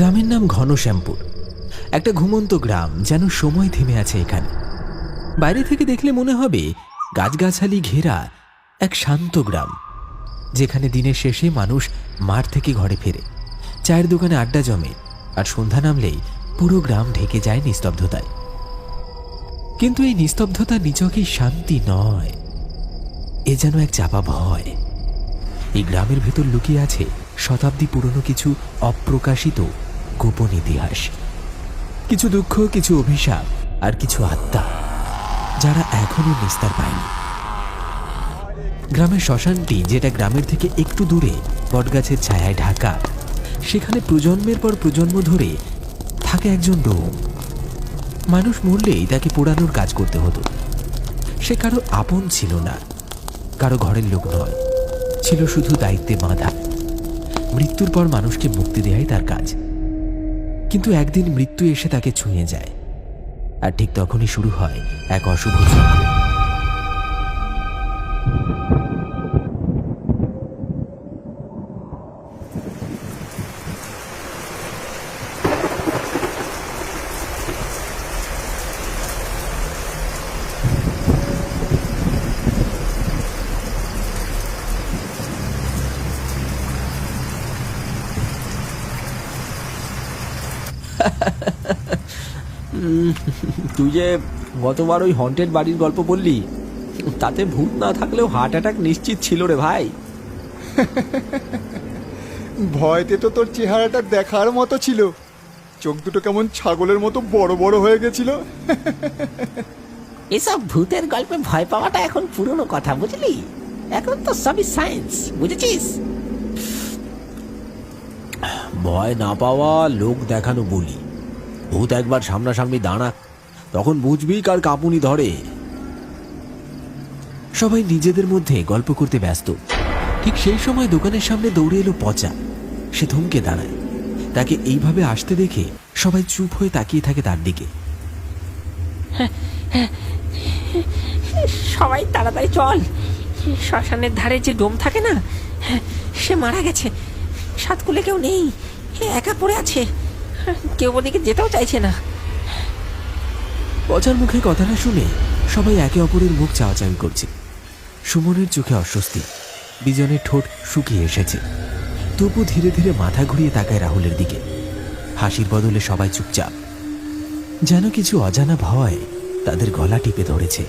গ্রামের নাম ঘনশ্যামপুর। একটা ঘুমন্ত গ্রাম যেন সময় থেমে আছে এখানে। বাইরে থেকে দেখলে মনে হবে গাছগাছালি ঘেরা এক শান্ত গ্রাম, যেখানে দিনের শেষে মানুষ মাঠ থেকে ঘরে ফেরে। চায়ের দোকানে আড্ডা জমে আর সন্ধ্যা নামলেই পুরো গ্রাম ঢেকে যায় নিস্তব্ধতায়। কিন্তু এই নিস্তব্ধতা নিচকেই শান্তি নয়, এ যেন এক চাপা ভয়। এই গ্রামের ভেতর লুকিয়ে আছে শতাব্দী পুরনো কিছু অপ্রকাশিত গোপন ইতিহাস। কিছু দুঃখ, কিছু অভিশাপ আর কিছু আত্মা যারা এখনও নিস্তার পায়নি। গ্রামের শ্মশানটি, যেটা গ্রামের থেকে একটু দূরে, বটগাছের ছায়ায় ঢাকা, সেখানে প্রজন্মের পর প্রজন্ম ধরে থাকে একজন ডোম মানুষ মরলেই তাকে পোড়ানোর কাজ করতে হতো। সে কারও আপন ছিল না, কারও ঘরের লোক নয়, ছিল শুধু দায়িত্বে বাঁধা। মৃত্যুর পর মানুষকে মুক্তি দেয়াই তার কাজ। কিন্তু একদিন মৃত্যু এসে তাকে ছুঁয়ে যায়। আর ঠিক তখনই শুরু হয় এক অশুভ চক্র। তুই যে গতবার ওই হন্টেড বাড়ির গল্প বললি তাতে ভূত না থাকলেও হার্ট অ্যাটাক নিশ্চিত ছিল রে ভাই। ভয়তে তো তোর চেহারাটা দেখার মতো ছিল। চোখ দুটো কেমন ছাগলের মতো বড় বড় হয়ে গেছিল। এসব ভূতের গল্পে ভয় পাওয়াটা এখন পুরনো কথা বুঝলি? এখন তো সবই সায়েন্স বুঝেছিস? ভয় না পাওয়া লোক দেখানো বলি। ভূত একবার সামনাসামনি দাঁড়া তখন বুঝবি কার কাঁপুনি ধরে। সবাই নিজেদের মধ্যে গল্প করতে ব্যস্ত। ঠিক সেই সময় দোকানের সামনে দৌড়ে এলো পচা। সে থমকে দাঁড়ায়। তাকে এইভাবে আসতে দেখে সবাই চুপ হয়ে তাকিয়ে থাকে তার দিকে। সবাই তাড়াতাড়ি চল। শ্মশানের ধারে যে ডোম থাকে না, সে মারা গেছে। সাতকুলে কেউ নেই। একা পড়ে আছে। কেউ ওদিকে যেতেও চাইছে না। পচার মুখে কথাটা শুনে সবাই একে অপরের মুখ চাওয়াচাওয়ি করছে। সুমনের চোখে অস্বস্তি। বিজনের ঠোঁট শুকিয়ে এসেছে। তবু ধীরে ধীরে মাথা ঘুরিয়ে তাকায় রাহুলের দিকে। হাসির বদলে সবাই চুপচাপ। যেন কিছু অজানা ভয় তাদের গলা টিপে ধরেছে।